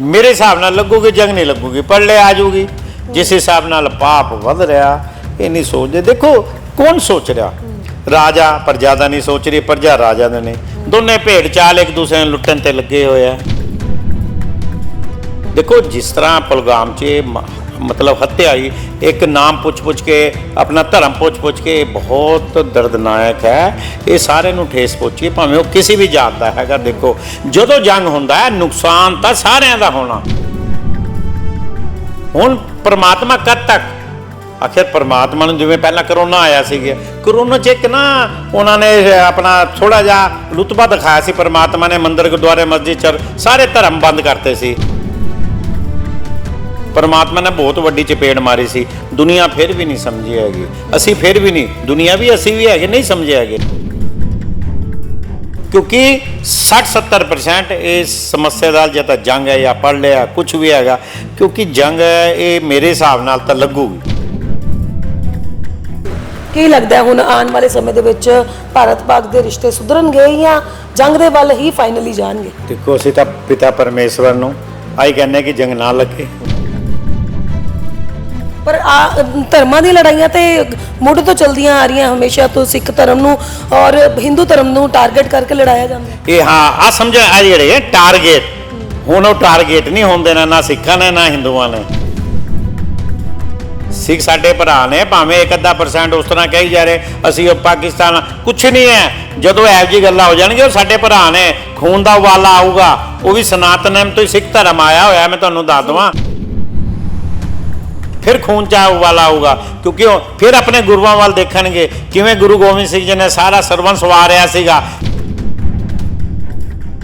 ਮੇਰੇ ਹਿਸਾਬ ਨਾਲ ਲੱਗੂਗੀ, ਜੰਗ ਨਹੀਂ ਲੱਗੂਗੀ ਪੜਲੇ ਆ ਜਾਊਗੀ। ਜਿਸ ਹਿਸਾਬ ਨਾਲ ਪਾਪ ਵੱਧ ਰਿਹਾ, ਇਹ ਨਹੀਂ ਸੋਚਦੇ। ਦੇਖੋ, ਕੌਣ ਸੋਚ ਰਿਹਾ? ਰਾਜਾ ਪ੍ਰਜਾ ਨਹੀਂ ਸੋਚ ਰਹੀ ਪ੍ਰਜਾ ਰਾਜਾ ਦੇ ਨਹੀਂ। ਦੋਨੇ ਭੇਡ ਚਾਲ ਇੱਕ ਦੂਸਰੇ ਨੂੰ ਲੁੱਟਣ ਤੇ ਲੱਗੇ ਹੋਏ ਆ। ਦੇਖੋ, ਜਿਸ ਤਰ੍ਹਾਂ ਪੁਲਗਾਮ 'ਚ ਮ- ਮਤਲਬ ਹੱਤਿਆ ਹੋਈ ਇੱਕ ਨਾਮ ਪੁੱਛ-ਪੁੱਛ ਕੇ, ਆਪਣਾ ਧਰਮ ਪੁੱਛ-ਪੁੱਛ ਕੇ, ਇਹ ਬਹੁਤ ਦਰਦਨਾਇਕ ਹੈ। ਇਹ ਸਾਰੇ ਨੂੰ ਠੇਸ ਪਹੁੰਚੀ ਭਾਵੇਂ ਉਹ ਕਿਸੇ ਵੀ ਜਾਤ ਦਾ ਹੈਗਾ, ਦੇਖੋ। ਜਦੋਂ ਜੰਗ ਹੁੰਦਾ ਹੈ, ਨੁਕਸਾਨ ਤਾਂ ਸਾਰਿਆਂ ਦਾ ਹੋਣਾ। ਹੁਣ ਪਰਮਾਤਮਾ ਕਦ ਤੱਕ? ਆਖਿਰ ਪਰਮਾਤਮਾ ਨੂੰ ਜਿਵੇਂ ਪਹਿਲਾਂ ਕਰੋਨਾ ਆਇਆ ਸੀਗਾ। ਕਰੋਨਾ 'ਚ ਇੱਕ ਨਾ, ਉਹਨਾਂ ਨੇ ਆਪਣਾ ਥੋੜਾ ਜਿਹਾ ਲੁਤਬਾ ਦਿਖਾਇਆ ਸੀ, ਪਰਮਾਤਮਾ ਨੇ ਮੰਦਰ, ਗੁਰਦੁਆਰੇ, ਮਸਜਿਦ ਚਰ ਸਾਰੇ ਧਰਮ ਬੰਦ ਕਰਤੇ ਸੀ। ਪਰਮਾਤਮਾ ਨੇ ਬਹੁਤ ਵੱਡੀ ਚਪੇੜ ਮਾਰੀ ਸੀ। ਦੁਨੀਆ ਫਿਰ ਵੀ ਨਹੀਂ ਸਮਝੀ ਹੈਗੀ। ਅਸੀਂ ਫਿਰ ਵੀ ਨਹੀਂ ਦੁਨੀਆ ਵੀ ਅਸੀਂ ਵੀ ਹੈਗੇ ਨਹੀਂ ਸਮਝੇ ਹੈਗੇ। ਕਿਉਂਕਿ 60-70% ਇਸ ਸਮੱਸਿਆ ਦਾ ਜਾਂ ਤਾਂ ਜੰਗ ਹੈ ਜਾਂ ਪੜ ਲਿਆ ਕੁਝ ਵੀ ਹੈਗਾ। ਕਿਉਂਕਿ ਜੰਗ ਹੈ ਇਹ ਮੇਰੇ ਹਿਸਾਬ ਨਾਲ ਤਾਂ ਲੱਗੂਗੀ। ਕੀ ਲੱਗਦਾ ਹੁਣ ਆਉਣ ਵਾਲੇ ਸਮੇਂ ਦੇ ਵਿੱਚ ਭਾਰਤ ਪਾਕ ਦੇ ਰਿਸ਼ਤੇ ਸੁਧਰਨਗੇ ਜਾਂ ਜੰਗ ਦੇ ਵੱਲ ਹੀ ਫਾਈਨਲੀ ਜਾਣਗੇ? ਦੇਖੋ ਅਸੀਂ ਤਾਂ ਪਿਤਾ ਪਰਮੇਸ਼ਵਰ ਨੂੰ ਆਈ ਕਹਿੰਦੇ ਕਿ ਜੰਗ ਨਾ ਲੱਗੇ। ਪਰ ਆ ਧਰਮਾਂ ਦੀ ਲੜਾਈਆਂ ਤੇ ਮੁੱਢ ਤੋਂ ਚਲਦੀਆਂ ਆ ਰਹੀਆਂ ਹਮੇਸ਼ਾ ਤੋਂ ਸਿੱਖ ਧਰਮ ਨੂੰ ਔਰ ਹਿੰਦੂ ਧਰਮ ਨੂੰ ਟਾਰਗੇਟ ਕਰਕੇ ਲੜਾਇਆ ਜਾਂਦਾ ਇਹ ਹਾਂ ਆ ਸਮਝ ਆ ਜਿਹੜੇ ਟਾਰਗੇਟ। ਹੁਣ ਉਹ ਟਾਰਗੇਟ ਨਹੀਂ ਹੁੰਦੇ ਨਾ ਨਾ ਸਿੱਖਾਂ ਨੇ, ਨਾ ਹਿੰਦੂਆਂ ਨੇ। ਸਿੱਖ ਸਾਡੇ ਭਰਾ ਨੇ, ਭਾਵੇਂ ਇੱਕ ਅੱਧਾ ਪਰਸੈਂਟ ਉਸ ਤਰ੍ਹਾਂ ਕਹੀ ਜਾ ਰਹੇ, ਅਸੀਂ ਉਹ ਪਾਕਿਸਤਾਨ ਕੁਛ ਨਹੀਂ ਹੈ। ਜਦੋਂ ਇਹੋ ਜਿਹੀ ਗੱਲਾਂ ਹੋ ਜਾਣਗੀਆਂ, ਉਹ ਸਾਡੇ ਭਰਾ ਨੇ, ਖੂਨ ਦਾ ਉਬਾਲਾ ਆਊਗਾ। ਉਹ ਵੀ ਸਨਾਤਨਮ ਤੋਂ ਹੀ ਸਿੱਖ ਧਰਮ ਆਇਆ ਹੋਇਆ, ਮੈਂ ਤੁਹਾਨੂੰ ਦੱਸ ਦਵਾਂ। ਫਿਰ ਖੂਨ ਚਾ ਉਬਾਲਾ ਆਊਗਾ। ਕਿਉਂਕਿ ਉਹ ਫਿਰ ਆਪਣੇ ਗੁਰੂਆਂ ਵੱਲ ਦੇਖਣਗੇ। ਕਿਵੇਂ ਗੁਰੂ ਗੋਬਿੰਦ ਸਿੰਘ ਜੀ ਨੇ ਸਾਰਾ ਸਰਵੰਸ ਵਾਰਿਆ ਸੀਗਾ।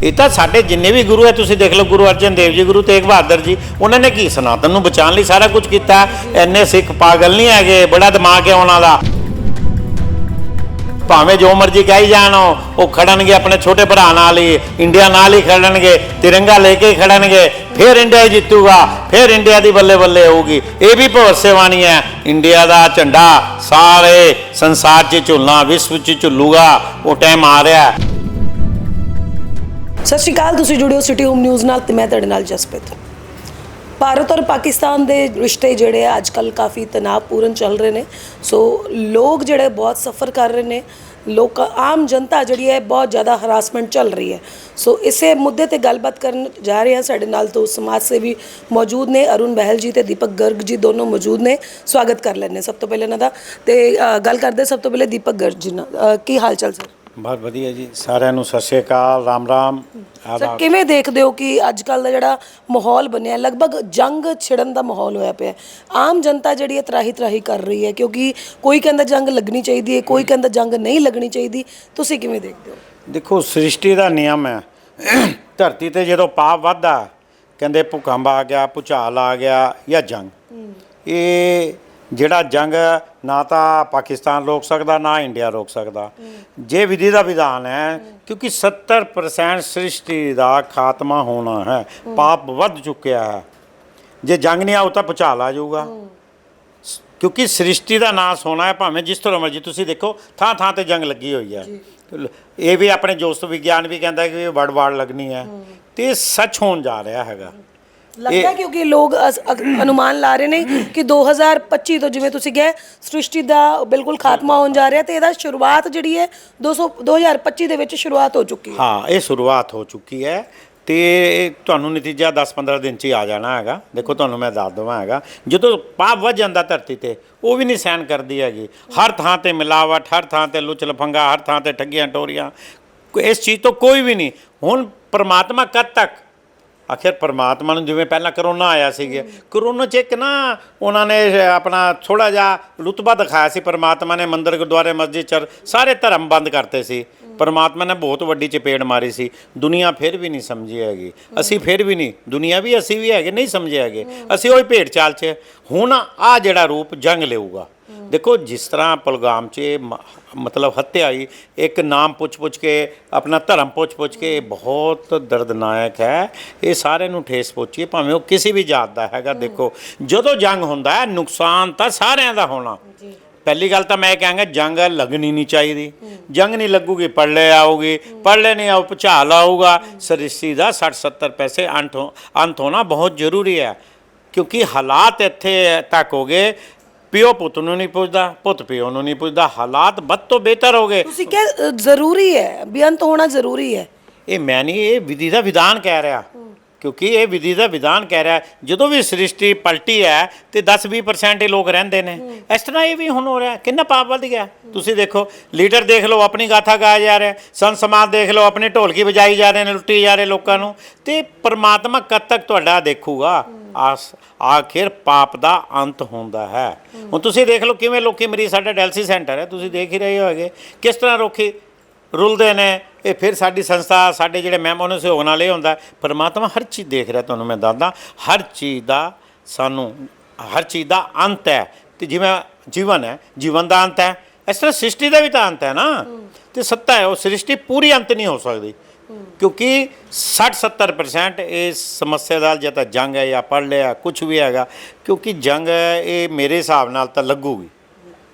ਇਹ ਤਾਂ ਸਾਡੇ ਜਿੰਨੇ ਵੀ ਗੁਰੂ ਹੈ, ਤੁਸੀਂ ਦੇਖ ਲਓ, ਗੁਰੂ ਅਰਜਨ ਦੇਵ ਜੀ, ਗੁਰੂ ਤੇਗ ਬਹਾਦਰ ਜੀ, ਉਹਨਾਂ ਨੇ ਕੀ ਸਨਾਤਨ ਨੂੰ ਬਚਾਉਣ ਲਈ ਸਾਰਾ ਕੁਝ ਕੀਤਾ ਐਨੇ ਸਿੱਖ ਪਾਗਲ ਨਹੀਂ ਹੈਗੇ, ਬੜਾ ਦਿਮਾਗ ਹੈ ਉਹਨਾਂ ਦਾ। ਭਾਵੇਂ ਜੋ ਮਰਜ਼ੀ ਕਹੀ ਜਾਣ, ਉਹ ਖੜਨਗੇ ਆਪਣੇ ਛੋਟੇ ਭਰਾ ਨਾਲ ਹੀ ਇੰਡੀਆ ਨਾਲ ਹੀ ਖੜਨਗੇ, ਤਿਰੰਗਾ ਲੈ ਕੇ ਖੜਨਗੇ, ਫਿਰ ਇੰਡੀਆ ਜਿੱਤੂਗਾ, ਫਿਰ ਇੰਡੀਆ ਦੀ ਬੱਲੇ ਬੱਲੇ ਹੋਊਗੀ। ਇਹ ਵੀ ਭਵਿੱਖਬਾਣੀ ਹੈ ਇੰਡੀਆ ਦਾ ਝੰਡਾ ਸਾਰੇ ਸੰਸਾਰ 'ਚ ਝੁੱਲਣਾ, ਵਿਸ਼ਵ 'ਚ ਝੁੱਲੂਗਾ, ਉਹ ਟਾਈਮ ਆ ਰਿਹਾ ਹੈ। ਸਤਿ ਸ਼੍ਰੀ ਅਕਾਲ, ਤੁਸੀਂ ਜੁੜਿਓ ਸਿਟੀ ਹੋਮ ਨਿਊਜ਼ ਨਾਲ ਤੇ ਮੈਂ ਤੁਹਾਡੇ ਨਾਲ ਜਸਪ੍ਰੀਤ। ਭਾਰਤ ਔਰ ਪਾਕਿਸਤਾਨ ਦੇ ਰਿਸ਼ਤੇ ਜਿਹੜੇ ਆ ਅੱਜ ਅੱਜਕੱਲ ਕਾਫੀ ਤਣਾਅਪੂਰਨ ਚੱਲ ਰਹੇ ਨੇ। ਸੋ ਲੋਕ ਜਿਹੜੇ ਬਹੁਤ ਸਫਰ ਕਰ ਰਹੇ ਨੇ। ਲੋਕ ਆਮ ਜਨਤਾ ਜਿਹੜੀ ਹੈ ਬਹੁਤ ਜ਼ਿਆਦਾ ਹਰਾਸਮੈਂਟ ਚੱਲ ਰਹੀ ਹੈ। ਸੋ ਇਸੇ ਮੁੱਦੇ ਤੇ ਗੱਲਬਾਤ ਕਰਨ ਜਾ ਰਹੇ ਹਾਂ। ਸਾਡੇ ਨਾਲ ਤੋਂ ਸਮਾਜ ਸੇਵੀ ਮੌਜੂਦ ਨੇ ਅਰੁਣ ਬਹਿਲ ਜੀ ਤੇ ਦੀਪਕ ਗਰਗ ਜੀ ਦੋਨੋਂ ਮੌਜੂਦ ਨੇ। ਸਵਾਗਤ ਕਰ ਲੈਂਦੇ ਸਭ ਤੋਂ ਪਹਿਲੇ ਇਹਨਾਂ ਦਾ। ਤੇ ਅ, ਗੱਲ ਕਰਦੇ ਸਭ ਤੋਂ ਪਹਿਲੇ ਦੀਪਕ ਗਰਗ ਜੀ ਨਾਲ। ਅ, ਕੀ ਹਾਲ ਚਾਲ ਸਰ? ਬਹੁਤ ਵਧੀਆ ਜੀ ਸਾਰਿਆਂ ਨੂੰ ਸਤਿ ਸ਼੍ਰੀ ਅਕਾਲ ਰਾਮ ਰਾਮ। ਸਰ ਕਿਵੇਂ ਦੇਖਦੇ ਹੋ ਕਿ ਅੱਜ ਕੱਲ ਦਾ ਜਿਹੜਾ ਮਾਹੌਲ ਬਣਿਆ ਲਗਭਗ ਜੰਗ ਛਿੜਨ ਦਾ ਮਾਹੌਲ ਹੋਇਆ ਪਿਆ। ਆਮ ਜਨਤਾ ਜਿਹੜੀ ਹੈ ਤਰਾਹੀ ਤਰਾਹੀ ਕਰ ਰਹੀ ਹੈ ਕਿਉਂਕਿ ਕੋਈ ਕਹਿੰਦਾ ਜੰਗ ਲੱਗਣੀ ਚਾਹੀਦੀ ਹੈ ਕੋਈ ਕਹਿੰਦਾ ਜੰਗ ਨਹੀਂ ਲੱਗਣੀ ਚਾਹੀਦੀ। ਤੁਸੀਂ ਕਿਵੇਂ ਦੇਖਦੇ ਹੋ? ਦੇਖੋ ਸ੍ਰਿਸ਼ਟੀ ਦਾ ਨਿਯਮ ਹੈ। ਧਰਤੀ ਤੇ ਜਦੋਂ ਪਾਪ ਵੱਧਦਾ ਕਹਿੰਦੇ ਭੂਕੰਪ ਆ ਗਿਆ ਭੁਚਾਲ ਆ ਗਿਆ ਜਾਂ ਜੰਗ। ਇਹ ਜਿਹੜਾ ਜੰਗ ਨਾ ਤਾਂ ਪਾਕਿਸਤਾਨ ਰੋਕ ਸਕਦਾ, ਨਾ ਇੰਡੀਆ ਰੋਕ ਸਕਦਾ। ਜੇ ਵਿਧੀ ਦਾ ਵਿਧਾਨ ਹੈ, ਕਿਉਂਕਿ 70% ਸ੍ਰਿਸ਼ਟੀ ਦਾ ਖਾਤਮਾ ਹੋਣਾ ਹੈ, ਪਾਪ ਵੱਧ ਚੁੱਕਿਆ ਹੈ। ਜੇ ਜੰਗ ਨਹੀਂ ਆਉ ਤਾਂ ਭੁਚਾਲ ਆ ਜਾਊਗਾ। ਕਿਉਂਕਿ ਸ੍ਰਿਸ਼ਟੀ ਦਾ ਨਾਸ ਹੋਣਾ ਹੈ, ਭਾਵੇਂ ਜਿਸ ਤਰ੍ਹਾਂ ਮਰਜ਼ੀ ਤੁਸੀਂ ਦੇਖੋ, ਥਾਂ ਥਾਂ ਤੇ ਜੰਗ ਲੱਗੀ ਹੋਈ ਹੈ। ਇਹ ਵੀ ਆਪਣੇ ਜੋਸਤ ਵਿਗਿਆਨ ਵੀ ਕਹਿੰਦਾ ਕਿ ਇਹ ਵੜ ਵਾੜ ਲੱਗਣੀ ਹੈ। ਤੇ ਸੱਚ ਹੋਣ ਜਾ ਰਿਹਾ ਹੈਗਾ। ਲੱਗਦਾ ਕਿਉਂਕਿ ਲੋਕ ਅਸ- ਅਕ- ਅਨੁਮਾਨ ਲਾ ਰਹੇ ਨੇ ਕਿ 2025 ਤੋਂ ਜਿਵੇਂ ਤੁਸੀਂ ਕਹੇ ਸ੍ਰਿਸ਼ਟੀ ਦਾ ਬਿਲਕੁਲ ਖਾਤਮਾ ਹੋਣ ਜਾ ਰਿਹਾ ਤੇ ਇਹਦਾ ਸ਼ੁਰੂਆਤ ਜਿਹੜੀ ਹੈ 200 2025 ਦੇ ਵਿੱਚ ਸ਼ੁਰੂਆਤ ਹੋ ਚੁੱਕੀ ਹੈ। ਹਾਂ ਇਹ ਸ਼ੁਰੂਆਤ ਹੋ ਚੁੱਕੀ ਹੈ ਤੇ ਤੁਹਾਨੂੰ ਨਤੀਜਾ 10-15 ਦਿਨ ਚ ਹੀ ਆ ਜਾਣਾ ਹੈਗਾ। ਦੇਖੋ ਤੁਹਾਨੂੰ ਮੈਂ ਦੱਸ ਦਵਾਂ ਹੈਗਾ। ਜਦੋਂ ਪਾਪ ਵੱਧ ਜਾਂਦਾ ਧਰਤੀ ਤੇ ਉਹ ਵੀ ਨਹੀਂ ਸਹਿਨ ਕਰਦੀ ਹੈਗੀ। ਹਰ ਥਾਂ ਤੇ ਮਿਲਾਵਟ ਹਰ ਥਾਂ ਤੇ ਲੁੱਚ ਲਫੰਗਾ ਹਰ ਥਾਂ ਤੇ ਠੱਗੀਆਂ ਟੋਰੀਆਂ ਇਸ ਚੀਜ਼ ਤੋਂ ਕੋਈ ਵੀ ਨਹੀਂ। ਹੁਣ ਪ੍ਰਮਾਤਮਾ ਕਦ ਤੱਕ ਆਖਿਰ ਪਰਮਾਤਮਾ ਨੂੰ ਜਿਵੇਂ ਪਹਿਲਾਂ ਕਰੋਨਾ ਆਇਆ ਸੀਗਾ, ਕਰੋਨਾ 'ਚ ਇੱਕ ਨਾ ਉਹਨਾਂ ਨੇ ਆਪਣਾ ਥੋੜਾ ਜਿਹਾ ਰੁਤਬਾ ਦਿਖਾਇਆ ਸੀ, ਪਰਮਾਤਮਾ ਨੇ ਮੰਦਰ, ਗੁਰਦੁਆਰੇ, ਮਸਜਿਦ ਚਰ ਸਾਰੇ ਧਰਮ ਬੰਦ ਕਰਤੇ ਸੀ। ਪਰਮਾਤਮਾ ਨੇ ਬਹੁਤ ਵੱਡੀ ਚਪੇੜ ਮਾਰੀ ਸੀ। ਦੁਨੀਆ ਫਿਰ ਵੀ ਨਹੀਂ ਸਮਝੀ ਹੈਗੀ। ਅਸੀਂ ਫਿਰ ਵੀ ਨਹੀਂ, ਦੁਨੀਆ ਵੀ ਅਸੀਂ ਵੀ ਹੈਗੇ, ਨਹੀਂ ਸਮਝੇ ਹੈਗੇ। ਅਸੀਂ ਉਹੀ ਭੇਡ ਚਾਲ 'ਚ। ਹੁਣ ਆ ਜਿਹੜਾ ਰੂਪ ਜੰਗ ਲਊਗਾ। ਦੇਖੋ ਜਿਸ ਤਰ੍ਹਾਂ ਪੁਲਗਾਮ 'ਚ ਮ- ਮਤਲਬ ਹੱਤਿਆ ਹੋਈ ਇੱਕ ਨਾਮ ਪੁੱਛ-ਪੁੱਛ ਕੇ ਆਪਣਾ ਧਰਮ ਪੁੱਛ-ਪੁੱਛ ਕੇ ਇਹ ਬਹੁਤ ਦਰਦਨਾਇਕ ਹੈ। ਇਹ ਸਾਰੇ ਨੂੰ ਠੇਸ ਪਹੁੰਚੀ ਹੈ, ਭਾਵੇਂ ਉਹ ਕਿਸੇ ਵੀ ਜਾਤ ਦਾ ਹੈਗਾ ਦੇਖੋ। ਜਦੋਂ ਜੰਗ ਹੁੰਦਾ ਹੈ ਨੁਕਸਾਨ ਤਾਂ ਸਾਰਿਆਂ ਦਾ ਹੋਣਾ। ਪਹਿਲੀ ਗੱਲ ਤਾਂ ਮੈਂ ਕਹਾਂਗਾ ਜੰਗ ਲੱਗਣੀ ਨਹੀਂ ਚਾਹੀਦੀ। ਜੰਗ ਨਹੀਂ ਲੱਗੂਗੀ ਪੜਲੇ ਆਊਗੀ ਪੜਲੇ ਨਹੀਂ ਆਉ ਭੁਚਾਲ ਆਊਗਾ ਸ੍ਰਿਸ਼ਟੀ ਦਾ 60 70 ਪੈਸੇ ਅੰਤ ਹੋ- ਅੰਤ ਹੋਣਾ ਬਹੁਤ ਜ਼ਰੂਰੀ ਹੈ। ਕਿਉਂਕਿ ਹਾਲਾਤ ਇੱਥੇ ਤੱਕ ਹੋ ਗਏ ਪਿਓ ਪੁੱਤ ਨੂੰ ਨਹੀਂ ਪੁੱਛਦਾ ਪੁੱਤ ਪਿਓ ਨੂੰ ਨਹੀਂ ਪੁੱਛਦਾ ਹਾਲਾਤ ਵੱਧ ਤੋਂ ਬਿਹਤਰ ਹੋ ਗਏ। ਤੁਸੀਂ ਕਿਹਾ ਅ, ਜ਼ਰੂਰੀ ਹੈ ਬੇਅੰਤ ਹੋਣਾ ਜ਼ਰੂਰੀ ਹੈ। ਇਹ ਮੈਂ ਨਹੀਂ ਇਹ ਵਿਧੀ ਦਾ ਵਿਧਾਨ ਕਹਿ ਰਿਹਾ। ਕਿਉਂਕਿ ਇਹ ਵਿਧੀ ਦਾ ਵਿਧਾਨ ਕਹਿ ਰਿਹਾ ਜਦੋਂ ਵੀ ਸ੍ਰਿਸ਼ਟੀ ਪਲਟੀ ਹੈ ਤੇ 10-20% ਹੀ ਲੋਕ ਰਹਿੰਦੇ ਨੇ। ਇਸ ਤਰ੍ਹਾਂ ਇਹ ਵੀ ਹੁਣ ਹੋ ਰਿਹਾ ਕਿੰਨਾ ਪਾਪ ਵੱਧ ਗਿਆ। ਤੁਸੀਂ ਦੇਖੋ ਲੀਡਰ ਦੇਖ ਲਓ ਆਪਣੀ ਗਾਥਾ ਗਾਇਆ ਜਾ ਰਿਹਾ ਸੰਤ ਸਮਾਜ ਦੇਖ ਲਓ ਆਪਣੀ ਢੋਲਕੀ ਵਜਾਈ ਜਾ ਰਹੇ ਨੇ ਲੁੱਟੀ ਜਾ ਰਹੇ ਲੋਕਾਂ ਨੂੰ। ਤੇ ਪ੍ਰਮਾਤਮਾ ਕਦ ਤੱਕ ਤੁਹਾਡਾ ਦੇਖੂਗਾ। ਆਸ ਆਖਿਰ ਪਾਪ ਦਾ ਅੰਤ ਹੁੰਦਾ ਹੈ। ਹੁਣ ਤੁਸੀਂ ਦੇਖ ਲਓ ਕਿਵੇਂ ਲੋਕੀ ਮਰੀਜ਼ ਸਾਡਾ ਡਾਇਲਸਿਸ ਸੈਂਟਰ ਹੈ। ਤੁਸੀਂ ਦੇਖ ਹੀ ਰਹੇ ਹੋਗੇ ਕਿਸ ਤਰ੍ਹਾਂ ਰੋਕੀ ਰੁਲਦੇ ਨੇ ਇਹ ਫਿਰ ਸਾਡੀ ਸੰਸਥਾ ਸਾਡੇ ਜਿਹੜੇ ਮਹਿਮਾਨ ਨੂੰ ਸਹਿਯੋਗ ਨਾਲ ਇਹ ਹੁੰਦਾ ਪਰਮਾਤਮਾ ਹਰ ਚੀਜ਼ ਦੇਖ ਰਿਹਾ ਤੁਹਾਨੂੰ ਮੈਂ ਦੱਸਦਾ ਹਰ ਚੀਜ਼ ਦਾ ਸਾਨੂੰ ਹਰ ਚੀਜ਼ ਦਾ ਅੰਤ ਹੈ ਤੇ ਜਿਵੇਂ ਜੀਵਨ ਹੈ ਜੀਵਨ ਦਾ ਅੰਤ ਹੈ ਇਸ ਤਰ੍ਹਾਂ ਸ੍ਰਿਸ਼ਟੀ ਦਾ ਵੀ ਤਾਂ ਅੰਤ ਹੈ ਨਾ ਤੇ ਸੱਤਾ ਹੈ ਉਹ ਸ੍ਰਿਸ਼ਟੀ ਪੂਰੀ ਅੰਤ ਨਹੀਂ ਹੋ ਸਕਦੀ ਕਿਉਂਕਿ 60-70% ਇਸ ਸਮੱਸਿਆ ਦਾ ਜਾਂ ਤਾਂ ਜੰਗ ਹੈ ਜਾਂ ਪੜ ਲਿਆ ਕੁਝ ਵੀ ਹੈਗਾ ਕਿਉਂਕਿ ਜੰਗ ਇਹ ਮੇਰੇ ਹਿਸਾਬ ਨਾਲ ਤਾਂ ਲੱਗੂਗੀ।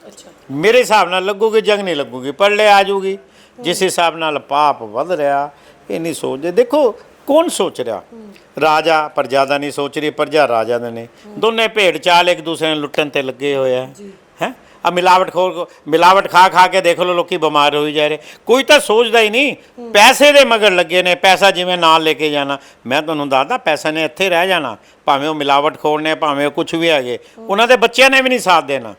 ਅੱਛਾ। ਮੇਰੇ ਹਿਸਾਬ ਨਾਲ ਲੱਗੂਗੀ ਜੰਗ ਨਹੀਂ ਲੱਗੂਗੀ ਪੜਲੇ ਆ ਜਾਊਗੀ। ਜਿਸ ਹਿਸਾਬ ਨਾਲ ਪਾਪ ਵੱਧ ਰਿਹਾ ਇਹ ਨਹੀਂ ਸੋਚਦੇ। ਦੇਖੋ ਕੌਣ ਸੋਚ ਰਿਹਾ? ਰਾਜਾ ਪ੍ਰਜਾ ਦਾ ਨਹੀਂ ਸੋਚ ਰਹੀ ਪ੍ਰਜਾ ਰਾਜਾ ਦਾ ਨੇ ਦੋਨੇ ਭੇਡ ਚਾਲ ਇੱਕ ਦੂਸਰੇ ਨੂੰ ਲੁੱਟਣ ਤੇ ਲੱਗੇ ਹੋਏ ਆ। ਹੈ? ਆ ਮਿਲਾਵਟ ਖੋਰ ਮਿਲਾਵਟ ਖਾ ਖਾ ਕੇ ਦੇਖ ਲਓ ਲੋਕੀ ਬਿਮਾਰ ਹੋਈ ਜਾ ਰਹੇ। ਕੋਈ ਤਾਂ ਸੋਚਦਾ ਹੀ ਨਹੀਂ ਪੈਸੇ ਦੇ ਮਗਰ ਲੱਗੇ ਨੇ ਪੈਸਾ ਜਿਵੇਂ ਨਾਲ ਲੈ ਕੇ ਜਾਣਾ। ਮੈਂ ਤੁਹਾਨੂੰ ਦੱਸਦਾ ਪੈਸਾ ਨੇ ਇੱਥੇ ਰਹਿ ਜਾਣਾ। ਭਾਵੇਂ ਉਹ ਮਿਲਾਵਟ ਖੋਰ ਨੇ ਭਾਵੇਂ ਉਹ ਕੁਝ ਵੀ ਹੈਗੇ। ਉਹਨਾਂ ਦੇ ਬੱਚਿਆਂ ਨੇ ਵੀ ਨਹੀਂ ਸਾਥ ਦੇਣਾ।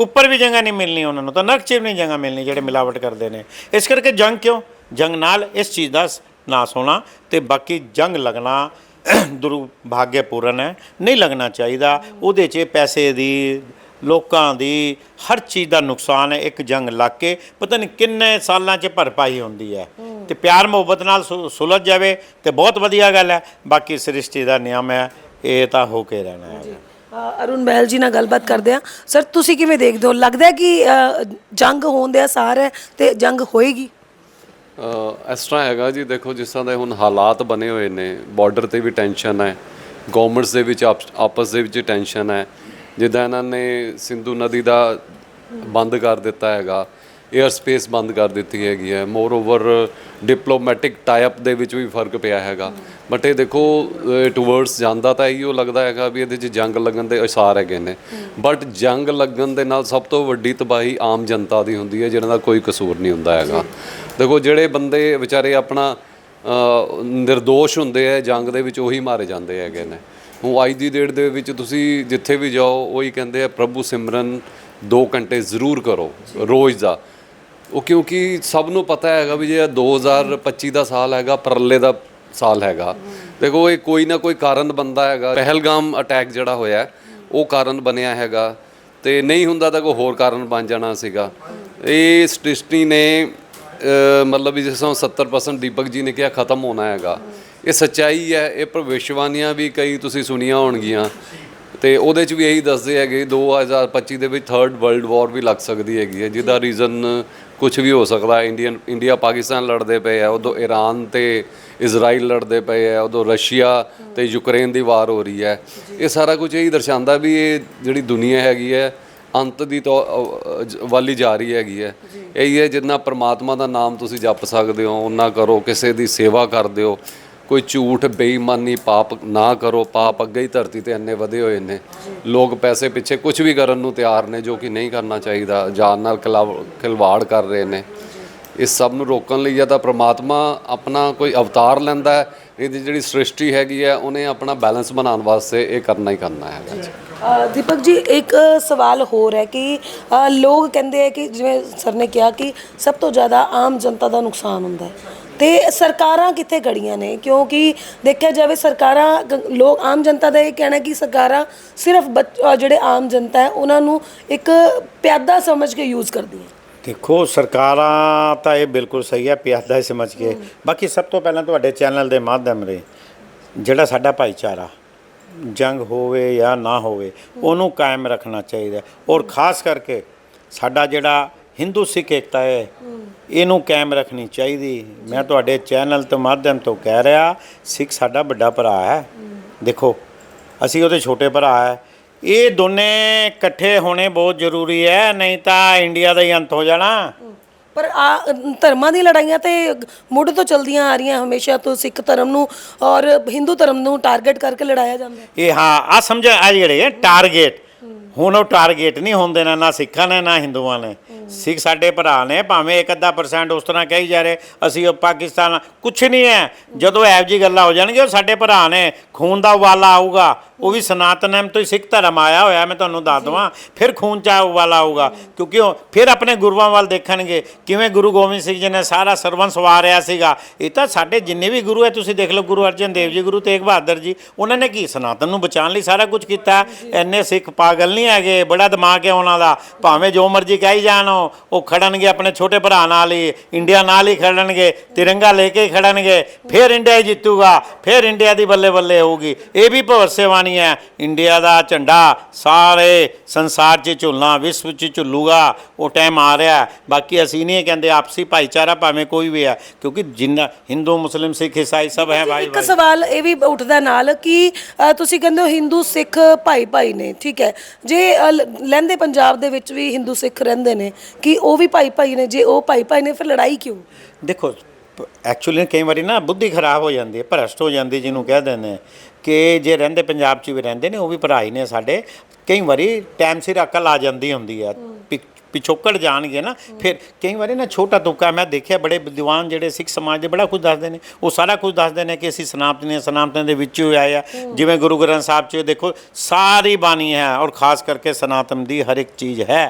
ਉੱਪਰ ਵੀ ਜਗ੍ਹਾ ਨਹੀਂ ਮਿਲਣੀ ਉਹਨਾਂ ਨੂੰ, ਤਾਂ ਨਰਕ 'ਚ ਵੀ ਨਹੀਂ ਜਗ੍ਹਾ ਮਿਲਣੀ ਜਿਹੜੇ ਮਿਲਾਵਟ ਕਰਦੇ ਨੇ। ਇਸ ਕਰਕੇ ਜੰਗ ਕਿਉਂ? ਜੰਗ ਨਾਲ ਇਸ ਚੀਜ਼ ਦਾ ਸ- ਨਾਸ ਹੋਣਾ ਤੇ ਬਾਕੀ ਜੰਗ ਲੱਗਣਾ ਦੁਰਭਾਗਯਪੂਰਨ ਹੈ। ਨਹੀਂ ਲੱਗਣਾ ਚਾਹੀਦਾ। ਉਹਦੇ 'ਚ ਪੈਸੇ ਦੀ, ਲੋਕਾਂ ਦੀ ਹਰ ਚੀਜ਼ ਦਾ ਨੁਕਸਾਨ ਹੈ। ਇੱਕ ਜੰਗ ਲੱਗ ਕੇ ਪਤਾ ਨਹੀਂ ਕਿੰਨੇ ਸਾਲਾਂ 'ਚ ਭਰਪਾਈ ਹੁੰਦੀ ਹੈ। ਤੇ ਪਿਆਰ ਮੁਹੱਬਤ ਨਾਲ ਸੁਲਝ ਜਾਵੇ ਤੇ ਬਹੁਤ ਵਧੀਆ ਗੱਲ ਹੈ। ਬਾਕੀ ਸ੍ਰਿਸ਼ਟੀ ਦਾ ਨਿਯਮ ਹੈ, ਇਹ ਤਾਂ ਹੋ ਕੇ ਰਹਿਣਾ ਹੈ। ਅ, ਅਰੁਣ ਮਹਿਲ ਜੀ ਨਾਲ ਗੱਲਬਾਤ ਕਰਦੇ ਆ ਸਰ ਤੁਸੀਂ ਕਿਵੇਂ ਦੇਖਦੇ ਹੋ? ਲੱਗਦਾ ਹੈ ਕਿ ਅ, ਜੰਗ ਹੋਣ ਦੇ ਆਸਾਰ ਹੈ ਤੇ ਜੰਗ ਹੋਏਗੀ? ਅ, ਇਸ ਤਰ੍ਹਾਂ ਹੈਗਾ ਜੀ ਦੇਖੋ ਜਿਸ ਤਰ੍ਹਾਂ ਦੇ ਹੁਣ ਹਾਲਾਤ ਬਣੇ ਹੋਏ ਨੇ ਬਾਰਡਰ ਤੇ ਵੀ ਟੈਨਸ਼ਨ ਹੈ ਗਵਰਨਮੈਂਟਸ ਦੇ ਵਿੱਚ ਆਪਸ- ਆਪਸ ਦੇ ਵਿੱਚ ਟੈਨਸ਼ਨ ਹੈ ਜਿੱਦਾਂ ਇਹਨਾਂ ਨੇ ਸਿੰਧੂ ਨਦੀ ਦਾ ਬੰਦ ਕਰ ਦਿੱਤਾ ਹੈਗਾ 에ਅਰ ਸਪੇਸ ਬੰਦ ਕਰ ਦਿੱਤੀ ਹੈਗੀ ਹੈ। ਮੋਰ ਓਵਰ ਡਿਪਲੋਮੈਟਿਕ ਟਾਈਪ ਦੇ ਵਿੱਚ ਵੀ ਫ਼ਰਕ ਪਿਆ ਹੈਗਾ। ਬਟ ਇਹ ਦੇਖੋ ਟੂਵਰਡਸ ਜਾਂਦਾ ਤਾਂ ਇਹੀ ਉਹ ਲੱਗਦਾ ਹੈਗਾ ਵੀ ਇਹਦੇ 'ਚ ਜੰਗ ਲੱਗਣ ਦੇ ਅਸਾਰ ਹੈਗੇ ਨੇ। ਬਟ ਜੰਗ ਲੱਗਣ ਦੇ ਨਾਲ ਸਭ ਤੋਂ ਵੱਡੀ ਤਬਾਹੀ ਆਮ ਜਨਤਾ ਦੀ ਹੁੰਦੀ ਹੈ ਜਿਹਨਾਂ ਦਾ ਕੋਈ ਕਸੂਰ ਨਹੀਂ ਹੁੰਦਾ ਹੈਗਾ। ਦੇਖੋ ਜਿਹੜੇ ਬੰਦੇ ਵਿਚਾਰੇ ਆਪਣਾ ਨਿਰਦੋਸ਼ ਹੁੰਦੇ ਆ ਜੰਗ ਦੇ ਵਿੱਚ ਉਹੀ ਮਾਰੇ ਜਾਂਦੇ ਹੈਗੇ ਨੇ। ਹੁਣ ਅੱਜ ਦੀ ਡੇਟ ਦੇ ਵਿੱਚ ਤੁਸੀਂ ਜਿੱਥੇ ਵੀ ਜਾਓ ਉਹੀ ਕਹਿੰਦੇ ਆ ਪ੍ਰਭੂ ਸਿਮਰਨ 2 ਘੰਟੇ ਜ਼ਰੂਰ ਕਰੋ ਰੋਜ਼ ਦਾ। ਉਹ ਕਿਉਂਕਿ ਸਭ ਨੂੰ ਪਤਾ ਹੈਗਾ ਵੀ ਜੇ ਇਹ 2025 ਦਾ ਸਾਲ ਹੈਗਾ, ਪਰਲੇ ਦਾ ਸਾਲ ਹੈਗਾ। ਦੇਖੋ, ਇਹ ਕੋਈ ਨਾ ਕੋਈ ਕਾਰਨ ਬੰਦਾ ਹੈਗਾ। ਪਹਿਲਗਾਮ ਅਟੈਕ ਜਿਹੜਾ ਹੋਇਆ, ਉਹ ਕਾਰਨ ਬਣਿਆ ਹੈਗਾ। ਤੇ ਨਹੀਂ ਹੁੰਦਾ ਤਾਂ ਕੋਈ ਹੋਰ ਕਾਰਨ ਬਣ ਜਾਣਾ ਸੀਗਾ। ਇਹ ਸ੍ਰਿਸ਼ਟੀ ਨੇ ਮਤਲਬ ਜਿਸ ਤਰ੍ਹਾਂ 70% ਦੀਪਕ ਜੀ ਨੇ ਕਿਹਾ ਖਤਮ ਹੋਣਾ ਹੈਗਾ। ਇਹ ਸੱਚਾਈ ਹੈ, ਇਹ ਭਵਿਸ਼ਵਾਣੀਆਂ ਵੀ ਕਈ ਤੁਸੀਂ ਸੁਣੀਆਂ ਹੋਣਗੀਆਂ। ਤੇ ਉਹਦੇ ਚ ਵੀ ਇਹੀ ਦੱਸਦੇ ਹੈਗੇ 2025 ਦੇ ਵਿੱਚ ਥਰਡ ਵਰਲਡ ਵਾਰ ਵੀ ਲੱਗ ਸਕਦੀ ਹੈਗੀ ਹੈ, ਜਿਹਦਾ ਰੀਜ਼ਨ ਕੁਝ ਵੀ ਹੋ ਸਕਦਾ ਇੰਡੀਅਨ ਇੰਡੀਆ ਪਾਕਿਸਤਾਨ ਲੜਦੇ ਪਏ ਆ ਉਦੋਂ ਈਰਾਨ ਤੇ ਇਜ਼ਰਾਈਲ ਲੜਦੇ ਪਏ ਆ ਉਦੋਂ ਰਸ਼ੀਆ ਤੇ ਯੂਕਰੇਨ ਦੀ ਵਾਰ ਹੋ ਰਹੀ ਹੈ। ਇਹ ਸਾਰਾ ਕੁਝ ਇਹੀ ਦਰਸਾਉਂਦਾ ਵੀ ਇਹ ਜਿਹੜੀ ਦੁਨੀਆ ਹੈਗੀ ਹੈ ਅੰਤ ਦੀ ਵੱਲ ਹੀ ਜਾ ਰਹੀ ਹੈਗੀ ਹੈ। ਇਹੀ ਹੈ ਜਿੰਨਾ ਪ੍ਰਮਾਤਮਾ ਦਾ ਨਾਮ ਤੁਸੀਂ ਜਪ ਸਕਦੇ ਹੋ ਉਹਨਾਂ ਕਰੋ ਕਿਸੇ ਦੀ ਸੇਵਾ ਕਰ ਦਿਓ ਕੋਈ ਝੂਠ, ਬੇਈਮਾਨੀ, ਪਾਪ ਨਾ ਕਰੋ। ਪਾਪ ਅੱਗੇ ਹੀ ਧਰਤੀ ਤੇ ਇੰਨੇ ਵਧੇ ਹੋਏ ਨੇ। ਲੋਕ ਪੈਸੇ ਪਿੱਛੇ ਕੁਝ ਵੀ ਕਰਨ ਨੂੰ ਤਿਆਰ ਨੇ, ਜੋ ਕਿ ਨਹੀਂ ਕਰਨਾ ਚਾਹੀਦਾ। ਜਾਨ ਨਾਲ ਖਿਲਾਵ- ਖਿਲਵਾੜ ਕਰ ਰਹੇ ਨੇ। ਇਸ ਸਭ ਨੂੰ ਰੋਕਣ ਲਈ ਜਾਂ ਤਾਂ ਪ੍ਰਮਾਤਮਾ ਆਪਣਾ ਕੋਈ ਅਵਤਾਰ ਲੈਂਦਾ ਹੈ, ਇਹਦੀ ਜਿਹੜੀ ਸ੍ਰਿਸ਼ਟੀ ਹੈਗੀ ਹੈ, ਉਹਨੇ ਆਪਣਾ ਬੈਲੈਂਸ ਬਣਾਉਣ ਵਾਸਤੇ ਇਹ ਕਰਨਾ ਹੀ ਕਰਨਾ ਹੈਗਾ ਦੀਪਕ ਜੀ, ਇੱਕ ਸਵਾਲ ਹੋਰ ਹੈ ਕਿ ਲੋਕ ਕਹਿੰਦੇ ਆ ਕਿ ਜਿਵੇਂ ਸਰ ਨੇ ਕਿਹਾ ਕਿ ਸਭ ਤੋਂ ਜ਼ਿਆਦਾ ਆਮ ਜਨਤਾ ਦਾ ਨੁਕਸਾਨ ਹੁੰਦਾ ਹੈ। ਤੇ ਸਰਕਾਰਾਂ ਕਿੱਥੇ ਖੜੀਆਂ ਨੇ? ਕਿਉਂਕਿ ਦੇਖਿਆ ਜਾਵੇ ਸਰਕਾਰਾਂ ਗ- ਲੋਕ ਆਮ ਜਨਤਾ ਦਾ ਇਹ ਕਹਿਣਾ ਕਿ ਸਰਕਾਰਾਂ ਸਿਰਫ ਬੱਚ- ਅ, ਜਿਹੜੇ ਆਮ ਜਨਤਾ ਹੈ ਉਹਨਾਂ ਨੂੰ ਇੱਕ ਪਿਆਦਾ ਸਮਝ ਕੇ ਯੂਜ਼ ਕਰਦੀਆਂ। ਦੇਖੋ ਸਰਕਾਰਾਂ ਤਾਂ ਇਹ ਬਿਲਕੁਲ ਸਹੀ ਹੈ ਪਿਆਦਾ ਹੀ ਸਮਝ ਕੇ। ਬਾਕੀ ਸਭ ਤੋਂ ਪਹਿਲਾਂ ਤੁਹਾਡੇ ਚੈਨਲ ਦੇ ਮਾਧਿਅਮ ਰੇ ਜਿਹੜਾ ਸਾਡਾ ਭਾਈਚਾਰਾ ਜੰਗ ਹੋਵੇ ਜਾਂ ਨਾ ਹੋਵੇ ਉਹਨੂੰ ਕਾਇਮ ਰੱਖਣਾ ਚਾਹੀਦਾ ਹੈ। ਔਰ ਖਾਸ ਕਰਕੇ ਸਾਡਾ ਜਿਹੜਾ ਹਿੰਦੂ ਸਿੱਖ ਏਕਤਾ ਹੈ। ਇਹਨੂੰ ਕਾਇਮ ਰੱਖਣੀ ਚਾਹੀਦੀ। ਮੈਂ ਤੁਹਾਡੇ ਚੈਨਲ ਤੋਂ ਮਾਧਿਅਮ ਤੋਂ ਕਹਿ ਰਿਹਾ ਸਿੱਖ ਸਾਡਾ ਵੱਡਾ ਭਰਾ ਹੈ। ਦੇਖੋ ਅਸੀਂ ਉਹਦੇ ਛੋਟੇ ਭਰਾ ਹੈ। ਇਹ ਦੋਨੇ ਇਕੱਠੇ ਹੋਣੇ ਬਹੁਤ ਜ਼ਰੂਰੀ ਹੈ ਨਹੀਂ ਤਾਂ ਇੰਡੀਆ ਦਾ ਹੀ ਅੰਤ ਹੋ ਜਾਣਾ। ਪਰ ਆ ਧਰਮਾਂ ਦੀ ਲੜਾਈਆਂ ਤੇ ਮੁੱਢ ਤੋਂ ਚਲਦੀਆਂ ਆ ਰਹੀਆਂ ਹਮੇਸ਼ਾ ਤੋਂ ਸਿੱਖ ਧਰਮ ਨੂੰ ਔਰ ਹਿੰਦੂ ਧਰਮ ਨੂੰ ਟਾਰਗੇਟ ਕਰਕੇ ਲੜਾਇਆ ਜਾਂਦਾ ਇਹ ਹਾਂ ਆ ਸਮਝ ਆ ਜਿਹੜੇ ਟਾਰਗੇਟ। ਹੁਣ ਉਹ ਟਾਰਗੇਟ ਨਹੀਂ ਹੁੰਦੇ ਨਾ ਸਿੱਖਾਂ ਨੇ ਨਾ ਹਿੰਦੂਆਂ ਨੇ। ਸਿੱਖ ਸਾਡੇ ਭਰਾ ਨੇ, ਭਾਵੇਂ ਇੱਕ ਅੱਧਾ ਪਰਸੈਂਟ ਉਸ ਤਰ੍ਹਾਂ ਕਹੀ ਜਾ ਰਹੇ, ਅਸੀਂ ਉਹ ਪਾਕਿਸਤਾਨ, ਕੁਛ ਨਹੀਂ ਹੈ। ਜਦੋਂ ਇਹੋ ਜਿਹੀ ਗੱਲਾਂ ਹੋ ਜਾਣਗੀਆਂ, ਉਹ ਸਾਡੇ ਭਰਾ ਨੇ, ਖੂਨ ਦਾ ਉਬਾਲਾ ਆਊਗਾ। ਉਹ ਵੀ ਸਨਾਤਨਮ ਤੋਂ ਹੀ ਸਿੱਖ ਧਰਮ ਆਇਆ ਹੋਇਆ ਮੈਂ ਤੁਹਾਨੂੰ ਦੱਸ ਦਵਾਂ। ਫਿਰ ਖੂਨ ਚਾ ਉਬਾਲਾ ਆਊਗਾ। ਕਿਉਂਕਿ ਉਹ ਫਿਰ ਆਪਣੇ ਗੁਰੂਆਂ ਵੱਲ ਦੇਖਣਗੇ। ਕਿਵੇਂ ਗੁਰੂ ਗੋਬਿੰਦ ਸਿੰਘ ਜੀ ਨੇ ਸਾਰਾ ਸਰਵੰਸ ਵਾਰਿਆ ਸੀਗਾ। ਇਹ ਤਾਂ ਸਾਡੇ ਜਿੰਨੇ ਵੀ ਗੁਰੂ ਹੈ ਤੁਸੀਂ ਦੇਖ ਲਓ ਗੁਰੂ ਅਰਜਨ ਦੇਵ ਜੀ ਗੁਰੂ ਤੇਗ ਬਹਾਦਰ ਜੀ ਉਹਨਾਂ ਨੇ ਕੀ ਸਨਾਤਨ ਨੂੰ ਬਚਾਉਣ ਲਈ ਸਾਰਾ ਕੁਝ ਕੀਤਾ। ਐਨੇ ਸਿੱਖ ਪਾਗਲ ਨਹੀਂ ਹੈਗੇ ਬੜਾ ਦਿਮਾਗ ਹੈ ਉਹਨਾਂ ਦਾ। ਭਾਵੇਂ ਜੋ ਮਰਜ਼ੀ ਕਹੀ ਜਾਣ ਉਹ ਖੜਨਗੇ ਆਪਣੇ ਛੋਟੇ ਭਰਾ ਨਾਲ ਹੀ ਇੰਡੀਆ ਨਾਲ ਹੀ ਖੜਨਗੇ ਤਿਰੰਗਾ ਲੈ ਕੇ ਖੜਨਗੇ ਫਿਰ ਇੰਡੀਆ ਜਿੱਤੂਗਾ ਫਿਰ ਇੰਡੀਆ ਦੀ ਬੱਲੇ ਬੱਲੇ ਹੋਊਗੀ। ਇਹ ਵੀ ਭਵਿੱਖਬਾਣੀ ਹੈ। ਇੰਡੀਆ ਦਾ ਝੰਡਾ ਸਾਰੇ ਸੰਸਾਰ 'ਚ ਝੁੱਲਣਾ ਵਿਸ਼ਵ 'ਚ ਝੁੱਲੂਗਾ ਉਹ ਟਾਈਮ ਆ ਰਿਹਾ ਹੈ। ਬਾਕੀ ਅਸੀਂ ਨਹੀਂ ਕਹਿੰਦੇ ਆਪਸੀ ਭਾਈਚਾਰਾ ਭਾਵੇਂ ਕੋਈ ਵੀ ਹੈ ਕਿਉਂਕਿ ਜਿੰਨਾ ਹਿੰਦੂ ਮੁਸਲਿਮ ਸਿੱਖ ਈਸਾਈ ਸਭ ਹੈ ਭਾਈ ਇੱਕ ਸਵਾਲ ਇਹ ਵੀ ਉੱਠਦਾ ਨਾਲ ਕਿ ਤੁਸੀਂ ਕਹਿੰਦੇ ਹੋ ਹਿੰਦੂ ਸਿੱਖ ਭਾਈ ਭਾਈ ਨੇ ਠੀਕ ਹੈ। ਜੇ ਅ, ਲ- ਲਹਿੰਦੇ ਪੰਜਾਬ ਦੇ ਵਿੱਚ ਵੀ ਹਿੰਦੂ ਸਿੱਖ ਰਹਿੰਦੇ ਨੇ ਕਿ ਉਹ ਵੀ ਭਾਈ ਭਾਈ ਨੇ ਜੇ ਉਹ ਭਾਈ ਭਾਈ ਨੇ ਫਿਰ ਲੜਾਈ ਕਿਉਂ? ਦੇਖੋ ਐਕਚੁਅਲੀ ਕਈ ਵਾਰੀ ਨਾ ਬੁੱਧੀ ਖਰਾਬ ਹੋ ਜਾਂਦੀ ਹੈ ਭ੍ਰਸ਼ਟ ਹੋ ਜਾਂਦੀ ਜਿਹਨੂੰ ਕਹਿ ਦਿੰਦੇ ਨੇ ਕਿ ਜੇ ਰਹਿੰਦੇ ਪੰਜਾਬ 'ਚ ਵੀ ਰਹਿੰਦੇ ਨੇ ਉਹ ਵੀ ਭਰਾ ਹੀ ਨੇ ਸਾਡੇ ਕਈ ਵਾਰੀ ਟਾਈਮ ਸਿਰ ਅਕਲ ਆ ਜਾਂਦੀ ਹੁੰਦੀ ਹੈ ਪਿਛੋਕੜ ਜਾਣਗੇ ਨਾ ਫਿਰ ਕਈ ਵਾਰੀ ਨਾ ਛੋਟਾ ਤੁੱਕਾ ਮੈਂ ਦੇਖਿਆ ਬੜੇ ਵਿਦਵਾਨ ਜਿਹੜੇ ਸਿੱਖ ਸਮਾਜ ਦੇ ਬੜਾ ਕੁਝ ਦੱਸਦੇ ਨੇ ਉਹ ਸਾਰਾ ਕੁਝ ਦੱਸਦੇ ਨੇ ਕਿ ਅਸੀਂ ਸਨਾਤਨੀ ਹਾਂ, ਸਨਾਤਨ ਦੇ ਵਿੱਚ ਹੀ ਆਏ ਆ। ਜਿਵੇਂ ਗੁਰੂ ਗ੍ਰੰਥ ਸਾਹਿਬ 'ਚ ਦੇਖੋ ਸਾਰੀ ਬਾਣੀ ਹੈ ਔਰ ਖਾਸ ਕਰਕੇ ਸਨਾਤਨ ਦੀ ਹਰ ਇੱਕ ਚੀਜ਼ ਹੈ।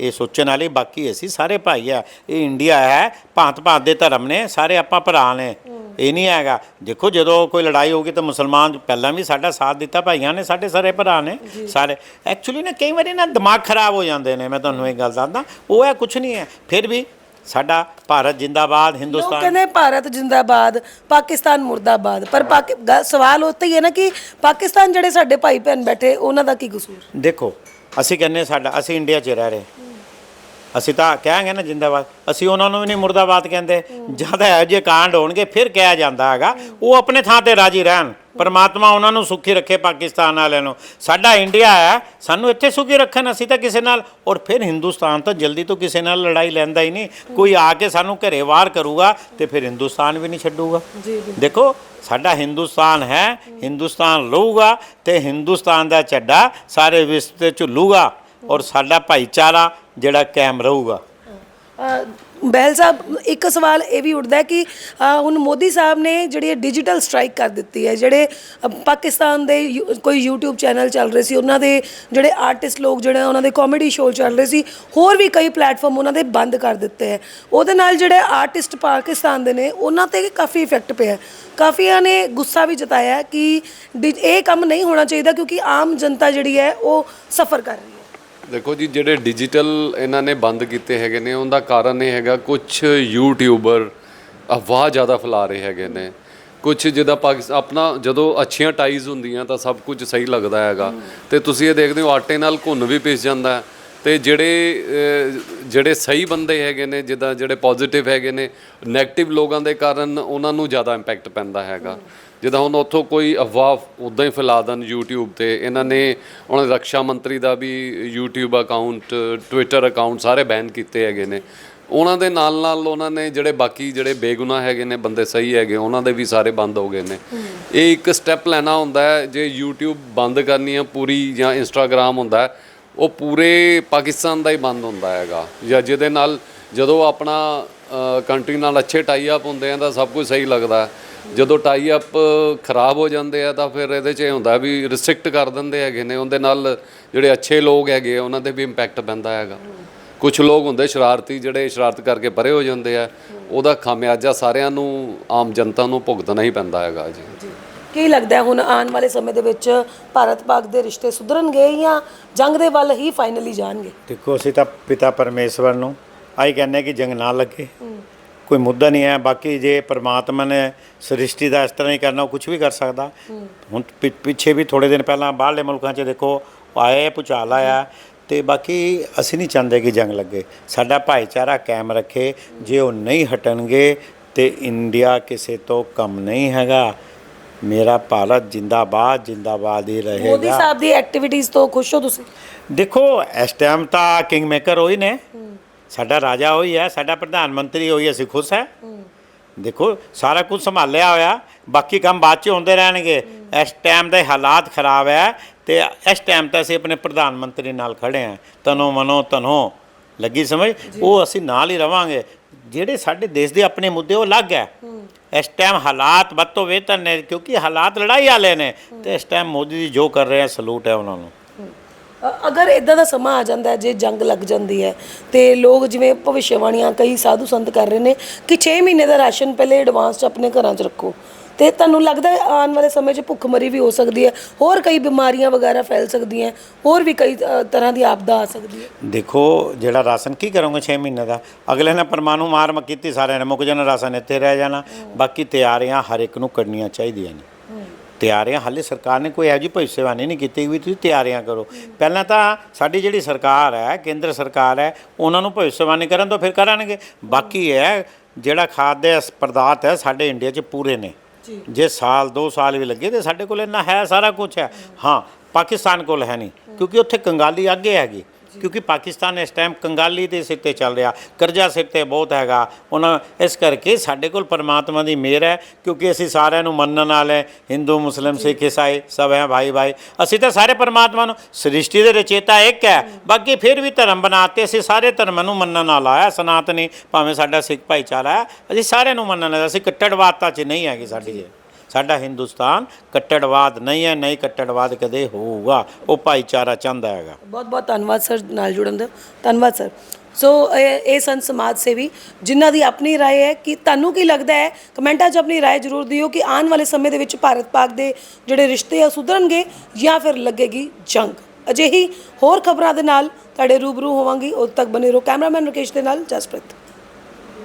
ਇਹ ਸੋਚਣ ਵਾਲੀ ਬਾਕੀ ਅਸੀਂ ਸਾਰੇ ਭਾਈ ਆ। ਇਹ ਇੰਡੀਆ ਹੈ ਭਾਂਤ ਭਾਂਤ ਦੇ ਧਰਮ ਨੇ ਸਾਰੇ ਆਪਾਂ ਭਰਾ ਨੇ। ਇਹ ਨਹੀਂ ਹੈਗਾ। ਦੇਖੋ ਜਦੋਂ ਕੋਈ ਲੜਾਈ ਹੋਗੀ ਤਾਂ ਮੁਸਲਮਾਨ ਪਹਿਲਾਂ ਵੀ ਸਾਡਾ ਸਾਥ ਦਿੱਤਾ ਭਾਈਆਂ ਨੇ ਸਾਡੇ ਸਾਰੇ ਭਰਾ ਨੇ ਸਾਰੇ। ਐਕਚੁਅਲੀ ਨਾ ਕਈ ਵਾਰੀ ਨਾ ਦਿਮਾਗ ਖਰਾਬ ਹੋ ਜਾਂਦੇ ਨੇ ਮੈਂ ਤੁਹਾਨੂੰ ਇਹ ਗੱਲ ਦੱਸਦਾ। ਉਹ ਹੈ ਕੁਝ ਨਹੀਂ ਹੈ। ਫਿਰ ਵੀ ਸਾਡਾ ਭਾਰਤ ਜਿੰਦਾਬਾਦ ਲੋਕ ਹਿੰਦੁਸਤਾਨ ਕਹਿੰਦੇ ਭਾਰਤ ਜਿੰਦਾਬਾਦ ਪਾਕਿਸਤਾਨ ਮੁਰਦਾਬਾਦ। ਪਰ ਸਵਾਲ ਉੱਥੇ ਹੀ ਹੈ ਨਾ ਕਿ ਪਾਕਿਸਤਾਨ ਜਿਹੜੇ ਸਾਡੇ ਭਾਈ ਭੈਣ ਬੈਠੇ ਉਹਨਾਂ ਦਾ ਕੀ ਕਸੂਰ? ਦੇਖੋ ਅਸੀਂ ਕਹਿੰਨੇ ਸਾਡਾ ਅਸੀਂ ਇੰਡੀਆ 'ਚ ਰਹਿ ਰਹੇ। ਅਸੀਂ ਤਾਂ ਕਹਾਂਗੇ ਨਾ ਜਿੰਦਾਬਾਦ ਅਸੀਂ ਉਹਨਾਂ ਨੂੰ ਵੀ ਨਹੀਂ ਮੁਰਦਾਬਾਦ ਕਹਿੰਦੇ। ਜਦ ਇਹੋ ਜਿਹੇ ਕਾਂਡ ਹੋਣਗੇ ਫਿਰ ਕਿਹਾ ਜਾਂਦਾ ਹੈਗਾ। ਉਹ ਆਪਣੇ ਥਾਂ ਤੇ ਰਾਜੀ ਰਹਿਣ। ਪਰਮਾਤਮਾ ਉਹਨਾਂ ਨੂੰ ਸੁਖੀ ਰੱਖੇ ਪਾਕਿਸਤਾਨ ਵਾਲਿਆਂ ਨੂੰ। ਸਾਡਾ ਇੰਡੀਆ ਹੈ ਸਾਨੂੰ ਇੱਥੇ ਸੁਖੀ ਰੱਖਣ ਅਸੀਂ ਤਾਂ ਕਿਸੇ ਨਾਲ ਔਰ ਫਿਰ ਹਿੰਦੁਸਤਾਨ ਤਾਂ ਜਲਦੀ ਤੋਂ ਕਿਸੇ ਨਾਲ ਲੜਾਈ ਲੈਂਦਾ ਹੀ ਨਹੀਂ। ਕੋਈ ਆ ਕੇ ਸਾਨੂੰ ਘਰੇ ਵਾਰ ਕਰੂਗਾ ਤੇ ਫਿਰ ਹਿੰਦੁਸਤਾਨ ਵੀ ਨਹੀਂ ਛੱਡੂਗਾ। ਜੀ ਦੇਖੋ ਸਾਡਾ ਹਿੰਦੁਸਤਾਨ ਹੈ ਹਿੰਦੁਸਤਾਨ ਰਹੂਗਾ ਤੇ ਹਿੰਦੁਸਤਾਨ ਦਾ ਝੱਡਾ ਸਾਰੇ ਵਿਸ਼ਵ ਤੇ ਝੁੱਲੂਗਾ ਔਰ ਸਾਡਾ ਭਾਈਚਾਰਾ ਜਿਹੜਾ ਕਾਇਮ ਰਹੂਗਾ। ਬਹਿਲ ਸਾਹਿਬ, ਇੱਕ ਸਵਾਲ ਇਹ ਵੀ ਉੱਠਦਾ ਕਿ ਹੁਣ ਮੋਦੀ ਸਾਹਿਬ ਨੇ ਜਿਹੜੀ ਡਿਜੀਟਲ ਸਟ੍ਰਾਈਕ ਕਰ ਦਿੱਤੀ ਹੈ, ਜਿਹੜੇ ਪਾਕਿਸਤਾਨ ਦੇ ਯੂ- ਕੋਈ YouTube ਚੈਨਲ ਚੱਲ ਰਹੇ ਸੀ, ਉਹਨਾਂ ਦੇ ਜਿਹੜੇ ਆਰਟਿਸਟ ਲੋਕ ਜਿਹੜੇ ਉਹਨਾਂ ਦੇ ਕਾਮੇਡੀ ਸ਼ੋਅ ਚੱਲ ਰਹੇ ਸੀ, ਹੋਰ ਵੀ ਕਈ ਪਲੇਟਫਾਰਮ ਉਹਨਾਂ ਦੇ ਬੰਦ ਕਰ ਦਿੱਤੇ ਹੈ। ਉਹਦੇ ਨਾਲ ਜਿਹੜੇ ਆਰਟਿਸਟ ਪਾਕਿਸਤਾਨ ਦੇ ਨੇ, ਉਹਨਾਂ ਤੇ ਕਾਫੀ ਇਫੈਕਟ ਪਿਆ ਕਾਫੀਆਂ ਨੇ ਗੁੱਸਾ ਵੀ ਜਤਾਇਆ ਕਿ, ਡਿ- ਇਹ ਕੰਮ ਨਹੀਂ ਹੋਣਾ ਚਾਹੀਦਾ ਕਿਉਂਕਿ ਆਮ ਜਨਤਾ ਜਿਹੜੀ ਹੈ, ਉਹ ਸਫਰ ਕਰ ਰਹੀ ਹੈ। ਦੇਖੋ ਜੀ, ਜਿਹੜੇ ਡਿਜੀਟਲ ਇਹਨਾਂ ਨੇ ਬੰਦ ਕੀਤੇ ਹੈਗੇ ਨੇ, ਉਹਦਾ ਕਾਰਨ ਇਹ ਹੈਗਾ ਕੁਝ ਯੂਟਿਊਬਰ ਅਫਵਾਹ ਜ਼ਿਆਦਾ ਫੈਲਾ ਰਹੇ ਹੈਗੇ ਨੇ। ਕੁਝ ਜਿਹਦਾ ਪਾਕਿਸਤਾਨ ਆਪਣਾ ਜਦੋਂ ਅੱਛੀਆਂ ਟਾਈਜ਼ ਹੁੰਦੀਆਂ ਤਾਂ ਸਭ ਕੁਝ ਸਹੀ ਲੱਗਦਾ ਹੈਗਾ। ਤੇ ਤੁਸੀਂ ਇਹ ਦੇਖਦੇ ਹੋ, ਆਟੇ ਨਾਲ ਘੁੰਨ ਵੀ ਪਿਸ ਜਾਂਦਾ ਹੈ। ਤੇ ਜਿਹੜੇ ਜਿਹੜੇ ਸਹੀ ਬੰਦੇ ਹੈਗੇ ਨੇ, ਜਿੱਦਾਂ ਜਿਹੜੇ ਪੋਜ਼ਿਟਿਵ ਹੈਗੇ ਨੇ 네ਗੇਟਿਵ ਲੋਕਾਂ ਦੇ ਕਾਰਨ ਉਹਨਾਂ ਨੂੰ ਜ਼ਿਆਦਾ ਇੰਪੈਕਟ ਪੈਂਦਾ ਹੈਗਾ। ਜਿੱਦਾਂ ਹੁਣ ਉੱਥੋਂ ਕੋਈ ਅਫਵਾਹ ਉਦਾਂ ਹੀ ਫੈਲਾ ਦੇਣ YouTube ਤੇ ਇਹਨਾਂ ਨੇ ਉਹਨਾਂ ਦੇ ਰੱਖਿਆ ਮੰਤਰੀ ਦਾ ਵੀ YouTube ਅਕਾਊਂਟ Twitter ਅਕਾਊਂਟ ਸਾਰੇ ਬੈਨ ਕੀਤੇ ਹੈਗੇ ਨੇ। ਉਹਨਾਂ ਦੇ ਨਾਲ ਨਾਲ ਉਹਨਾਂ ਨੇ ਜਿਹੜੇ ਬਾਕੀ ਜਿਹੜੇ ਬੇਗੁਨਾਹ ਹੈਗੇ ਨੇ ਬੰਦੇ ਸਹੀ ਹੈਗੇ ਉਹਨਾਂ ਦੇ ਵੀ ਸਾਰੇ ਬੰਦ ਹੋ ਗਏ ਨੇ। ਇਹ ਇੱਕ ਸਟੈਪ ਲੈਣਾ ਹੁੰਦਾ ਹੈ ਜੇ YouTube ਬੰਦ ਕਰਨੀ ਹੈ ਪੂਰੀ ਜਾਂ Instagram ਹੁੰਦਾ ਹੈ ਉਹ ਪੂਰੇ ਪਾਕਿਸਤਾਨ ਦਾ ਹੀ ਬੰਦ ਹੁੰਦਾ ਹੈਗਾ। ਜਾਂ ਜਿਹਦੇ ਨਾਲ ਜਦੋਂ ਆਪਣਾ ਕੰਟਰੀ ਨਾਲ ਅੱਛੇ ਟਾਈ ਅਪ ਹੁੰਦੇ ਆ ਤਾਂ ਸਭ ਕੁਝ ਸਹੀ ਲੱਗਦਾ ਹੈ। ਜਦੋਂ ਟਾਈ ਅਪ ਖਰਾਬ ਹੋ ਜਾਂਦੇ ਆ ਤਾਂ ਫਿਰ ਇਹਦੇ 'ਚ ਇਹ ਹੁੰਦਾ ਵੀ ਰਿਸਟ੍ਰਿਕਟ ਕਰ ਦਿੰਦੇ ਹੈਗੇ ਨੇ ਉਹਦੇ ਨਾਲ ਜਿਹੜੇ ਅੱਛੇ ਲੋਕ ਹੈਗੇ ਆ ਉਹਨਾਂ ਤੇ ਵੀ ਇੰਪੈਕਟ ਪੈਂਦਾ ਹੈਗਾ। ਕੁਝ ਲੋਕ ਹੁੰਦੇ ਸ਼ਰਾਰਤੀ ਜਿਹੜੇ ਸ਼ਰਾਰਤ ਕਰਕੇ ਪਰੇ ਹੋ ਜਾਂਦੇ ਆ ਉਹਦਾ ਖਾਮਿਆਜਾ ਸਾਰਿਆਂ ਨੂੰ ਆਮ ਜਨਤਾ ਨੂੰ ਭੁਗਤਣਾ ਹੀ ਪੈਂਦਾ ਹੈਗਾ ਜੀ। ਜੀ। ਕੀ ਲੱਗਦਾ ਹੈ ਹੁਣ ਆਉਣ ਵਾਲੇ ਸਮੇਂ ਦੇ ਵਿੱਚ ਭਾਰਤ ਪਾਕ ਦੇ ਰਿਸ਼ਤੇ ਸੁਧਰਨਗੇ ਜਾਂ ਜੰਗ ਦੇ ਵੱਲ ਹੀ ਫਾਈਨਲੀ ਜਾਣਗੇ? ਦੇਖੋ ਅਸੀਂ ਤਾਂ ਪਿਤਾ ਪਰਮੇਸ਼ਵਰ ਨੂੰ ਆਈ ਕਹਿੰਦੇ ਕਿ ਜੰਗ ਨਾ ਲੱਗੇ। ਕੋਈ ਮੁੱਦਾ ਨਹੀਂ ਹੈ ਬਾਕੀ ਜੇ ਪ੍ਰਮਾਤਮਾ ਨੇ ਸ੍ਰਿਸ਼ਟੀ ਦਾ ਇਸ ਤਰ੍ਹਾਂ ਹੀ ਕਰਨਾ ਉਹ ਕੁਝ ਵੀ ਕਰ ਸਕਦਾ। ਹੁਣ ਪਿ- ਪਿੱਛੇ ਵੀ ਥੋੜੇ ਦਿਨ ਪਹਿਲਾਂ ਬਾਹਰਲੇ ਮੁਲਕਾਂ 'ਚ ਦੇਖੋ ਆਏ ਭੁਚਾਲ ਆਇਆ ਤੇ ਬਾਕੀ ਅਸੀਂ ਨਹੀਂ ਚਾਹੁੰਦੇ ਕਿ ਜੰਗ ਲੱਗੇ। ਸਾਡਾ ਭਾਈਚਾਰਾ ਕਾਇਮ ਰੱਖੇ ਜੇ ਉਹ ਨਹੀਂ ਹਟਣਗੇ ਤੇ ਇੰਡੀਆ ਕਿਸੇ ਤੋਂ ਕਮ ਨਹੀਂ ਹੈਗਾ। ਮੇਰਾ ਭਾਰਤ ਜਿੰਦਾਬਾਦ ਜਿੰਦਾਬਾਦ ਹੀ ਮੋਦੀ ਰਹੇਗਾ ਸਾਹਿਬ ਦੀ ਐਕਟੀਵਿਟੀਜ਼ ਤੋਂ ਖੁਸ਼ ਹੋ ਤੁਸੀਂ? ਦੇਖੋ ਇਸ ਟਾਈਮ ਤਾਂ ਕਿੰਗ ਮੇਕਰ ਹੋਈ ਨੇ ਸਾਡਾ ਰਾਜਾ ਹੋਈ ਹੈ ਸਾਡਾ ਪ੍ਰਧਾਨ ਮੰਤਰੀ ਹੋਈ ਅਸੀਂ ਖੁਸ਼ ਹੈ। ਦੇਖੋ ਸਾਰਾ ਕੁਝ ਸੰਭਾਲਿਆ ਹੋਇਆ ਬਾਕੀ ਕੰਮ ਬਾਅਦ ਚ ਹੁੰਦੇ ਰਹਿਣਗੇ। ਇਸ ਟਾਈਮ ਦੇ ਹਾਲਾਤ ਖਰਾਬ ਹੈ ਤੇ ਇਸ ਟਾਈਮ ਤਾਂ ਅਸੀਂ ਆਪਣੇ ਪ੍ਰਧਾਨ ਮੰਤਰੀ ਨਾਲ ਖੜੇ ਹਾਂ। ਤਨੋ ਮਨੋ ਤਨੋ ਲੱਗੀ ਸਮਝ? ਉਹ ਅਸੀਂ ਨਾਲ ਹੀ ਰਵਾਂਗੇ। ਜਿਹੜੇ ਸਾਡੇ ਦੇਸ਼ ਦੇ ਆਪਣੇ ਮੁੱਦੇ ਉਹ ਅਲੱਗ ਹੈ। ਇਸ ਟਾਈਮ ਹਾਲਾਤ ਵੱਧ ਤੋਂ ਬਿਹਤਰ ਨੇ ਕਿਉਂਕਿ ਹਾਲਾਤ ਲੜਾਈ ਵਾਲੇ ਨੇ। ਤੇ ਇਸ ਟਾਈਮ ਮੋਦੀ ਜੀ ਜੋ ਕਰ ਰਹੇ ਆ ਸਲੂਟ ਹੈ ਉਹਨਾਂ ਨੂੰ। ਅਗਰ ਇਦਾਂ ਦਾ ਸਮਾਂ ਆ ਜਾਂਦਾ ਹੈ ਜੇ ਜੰਗ ਲੱਗ ਜਾਂਦੀ ਹੈ ਤੇ ਲੋਕ ਜਿਵੇਂ ਭਵਿੱਖਬਾਣੀਆਂ ਕਈ ਸਾਧੂ ਸੰਤ ਕਰ ਰਹੇ ਨੇ ਕਿ 6 ਮਹੀਨੇ ਦਾ ਰਾਸ਼ਨ ਪਹਿਲੇ ਐਡਵਾਂਸ ਚ ਆਪਣੇ ਘਰਾਂ 'ਚ ਰੱਖੋ। ਤੇ ਤੁਹਾਨੂੰ ਲੱਗਦਾ ਹੈ ਆਉਣ ਵਾਲੇ ਸਮੇਂ 'ਚ ਭੁੱਖਮਰੀ ਵੀ ਹੋ ਸਕਦੀ ਹੈ ਹੋਰ ਕਈ ਬਿਮਾਰੀਆਂ ਵਗੈਰਾ ਫੈਲ ਸਕਦੀਆਂ ਹੋਰ ਵੀ ਕਈ ਅ, ਤਰ੍ਹਾਂ ਦੀ ਆਪਦਾ ਆ ਸਕਦੀ ਹੈ? ਦੇਖੋ ਜਿਹੜਾ ਰਾਸ਼ਨ ਕੀ ਕਰੋਗੇ 6 ਮਹੀਨੇ ਦਾ? ਅਗਲੇ ਨੇ ਪਰਮਾਣੂ ਮਾਰ ਮ ਕੀਤੀ ਸਾਰਿਆਂ ਨੇ ਮੁੱਕ ਜਾਣਾ ਰਾਸ਼ਨ ਇੱਥੇ ਰਹਿ ਜਾਣਾ। ਬਾਕੀ ਤਿਆਰੀਆਂ ਹਰ ਇੱਕ ਨੂੰ ਕਰਨੀਆਂ ਚਾਹੀਦੀਆਂ ਨੇ। ਤਿਆਰੀਆਂ ਹਾਲੇ ਸਰਕਾਰ ਨੇ ਕੋਈ ਇਹੋ ਜਿਹੀ ਭਵਿੱਖਬਾਣੀ ਨਹੀਂ ਕੀਤੀ ਵੀ ਤੁਸੀਂ ਤਿਆਰੀਆਂ ਕਰੋ। ਪਹਿਲਾਂ ਤਾਂ ਸਾਡੀ ਜਿਹੜੀ ਸਰਕਾਰ ਹੈ ਕੇਂਦਰ ਸਰਕਾਰ ਹੈ ਉਹਨਾਂ ਨੂੰ ਭਵਿੱਖਬਾਣੀ ਕਰਨ ਤੋਂ ਫਿਰ ਕਰਨਗੇ। ਬਾਕੀ ਹੈ ਜਿਹੜਾ ਖਾਦ ਦੇ ਪਦਾਰਥ ਹੈ ਸਾਡੇ ਇੰਡੀਆ 'ਚ ਪੂਰੇ ਨੇ। ਜੇ। ਸਾਲ 2 ਸਾਲ ਵੀ ਲੱਗੇ ਤੇ ਸਾਡੇ ਕੋਲ ਇੰਨਾ ਹੈ ਸਾਰਾ ਕੁਝ ਹੈ। ਹਾਂ ਪਾਕਿਸਤਾਨ ਕੋਲ ਹੈ ਨਹੀਂ ਕਿਉਂਕਿ ਉੱਥੇ ਕੰਗਾਲੀ ਅੱਗੇ ਹੈਗੀ। ਕਿਉਂਕਿ ਪਾਕਿਸਤਾਨ ਇਸ ਟਾਈਮ ਕੰਗਾਲੀ ਦੇ ਸਿਰ ਤੇ ਚੱਲ ਰਿਹਾ। ਕਰਜ਼ਾ ਸਿਰ ਤੇ ਬਹੁਤ ਹੈਗਾ। ਉਹਨਾਂ ਇਸ ਕਰਕੇ ਸਾਡੇ ਕੋਲ ਪਰਮਾਤਮਾ ਦੀ ਮਿਹਰ ਹੈ ਕਿਉਂਕਿ ਅਸੀਂ ਸਾਰਿਆਂ ਨੂੰ ਮੰਨਣ ਵਾਲੇ ਹਿੰਦੂ ਮੁਸਲਿਮ ਸਿੱਖ ਈਸਾਈ ਸਭ ਹੈ ਭਾਈ ਭਾਈ। ਅਸੀਂ ਤਾਂ ਸਾਰੇ ਪਰਮਾਤਮਾ ਨੂੰ ਸ੍ਰਿਸ਼ਟੀ ਦੇ ਰਚੇਤਾ ਇੱਕ ਹੈ। ਬਾਕੀ ਫਿਰ ਵੀ ਧਰਮ ਬਣਾਤੇ ਅਸੀਂ ਸਾਰੇ ਧਰਮਾਂ ਨੂੰ ਮੰਨਣ ਵਾਲਾ ਹੈ। ਸਨਾਤਨੀ ਭਾਵੇਂ ਸਾਡਾ ਸਿੱਖ ਭਾਈਚਾਰਾ ਹੈ ਅਸੀਂ ਸਾਰਿਆਂ ਨੂੰ ਮੰਨਣ ਵਾਲਾ ਅਸੀਂ ਕੱਟੜਵਾਦਤਾ 'ਚ ਨਹੀਂ ਹੈਗੀ ਸਾਡੀ ਇਹ। ਸਾਡਾ ਹਿੰਦੁਸਤਾਨ ਕੱਟੜਵਾਦ ਨਹੀਂ ਹੈ ਨਹੀਂ ਕੱਟੜਵਾਦ ਕਦੇ ਹੋਊਗਾ ਉਹ ਭਾਈਚਾਰਾ ਚਾਹੁੰਦਾ ਹੈਗਾ ਬਹੁਤ ਬਹੁਤ ਧੰਨਵਾਦ ਸਰ ਨਾਲ ਜੁੜਨ ਦਾ ਧੰਨਵਾਦ ਸਰ ਸੋ ਇਹ ਇਹ ਸੰਤ ਸਮਾਜ ਸੇਵੀ ਜਿਨ੍ਹਾਂ ਦੀ ਆਪਣੀ رائے ਹੈ ਕਿ ਤੁਹਾਨੂੰ ਕੀ ਲੱਗਦਾ ਹੈ ਕਮੈਂਟਾਂ 'ਚ ਆਪਣੀ رائے ਜ਼ਰੂਰ ਦਿਓ ਕਿ ਆਉਣ ਵਾਲੇ ਸਮੇਂ ਦੇ ਵਿੱਚ ਭਾਰਤ ਪਾਕ ਦੇ ਜਿਹੜੇ ਰਿਸ਼ਤੇ ਆ ਸੁਧਰਨਗੇ ਜਾਂ ਫਿਰ ਲੱਗੇਗੀ ਜੰਗ ਅਜਿਹੀ ਹੋਰ ਖਬਰਾਂ ਦੇ ਨਾਲ ਤੁਹਾਡੇ ਰੂਬਰੂ ਹੋਵਾਂਗੀ ਉਦੋਂ ਤੱਕ ਬਨੇ ਰਹੋ ਕੈਮਰਾਮੈਨ ਰਕੇਸ਼ ਦੇ ਨਾਲ ਜਸਪ੍ਰੀਤ